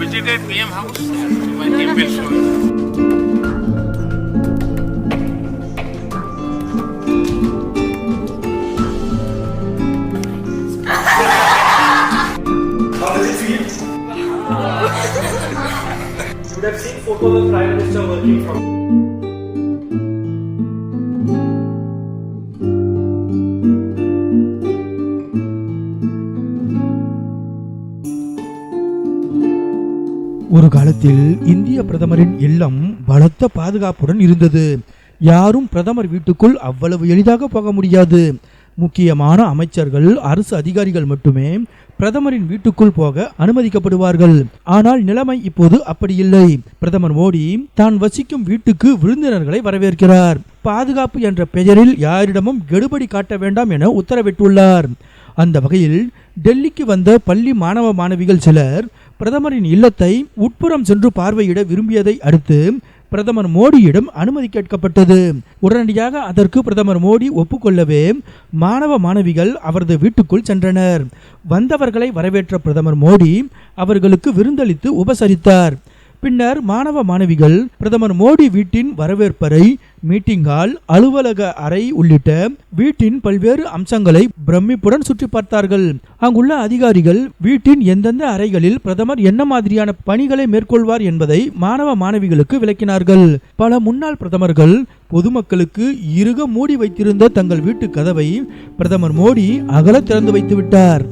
at PM House. My team will show you. You would have seen photos of Prime Minister working from. ஒரு காலத்தில் இந்திய பிரதமரின் இல்லம் பலத்த பாதுகாப்புடன் இருந்தது. யாரும் பிரதமர் வீட்டுக்குள் அவ்வளவு எளிதாக போக முடியாது. முக்கியமான அமைச்சர்கள் அரசு அதிகாரிகள் மட்டுமே பிரதமரின் வீட்டுக்குள் போக அனுமதிக்கப்படுவார்கள். ஆனால் நிலைமை இப்போது அப்படி இல்லை. பிரதமர் மோடி தான் வசிக்கும் வீட்டுக்கு விருந்தினர்களை வரவேற்கிறார். பாதுகாப்பு என்ற பெயரில் யாரிடமும் கெடுபடி காட்ட வேண்டாம் என உத்தரவிட்டுள்ளார். அந்த வகையில் டெல்லிக்கு வந்த பள்ளி மாணவ மாணவிகள் சிலர் பிரதமரின் இல்லத்தை உட்புறம் சென்று பார்வையிட விரும்பியதை அடுத்து பிரதமர் மோடியிடம் அனுமதி கேட்கப்பட்டது. உடனடியாக அதற்கு பிரதமர் மோடி ஒப்புக்கொள்ளவே மாணவ மாணவிகள் அவரது வீட்டுக்குள் சென்றனர். வந்தவர்களை வரவேற்ற பிரதமர் மோடி அவர்களுக்கு விருந்தளித்து உபசரித்தார். பின்னர் மாணவ மாணவிகள் பிரதமர் மோடி வீட்டின் வரவேற்பறை மீட்டிங் ஹால் அலுவலக அறை உள்ளிட்ட வீட்டின் பல்வேறு அம்சங்களை பிரமிப்புடன் சுற்றி பார்த்தார்கள். அங்குள்ள அதிகாரிகள் வீட்டின் எந்தெந்த அறைகளில் பிரதமர் என்ன மாதிரியான பணிகளை மேற்கொள்வார் என்பதை மாணவ மாணவிகளுக்கு விளக்கினார்கள். பல முன்னாள் பிரதமர்கள் பொதுமக்களுக்கு இறுக மூடி வைத்திருந்த தங்கள் வீட்டு கதவை பிரதமர் மோடி அகல திறந்து வைத்துவிட்டார்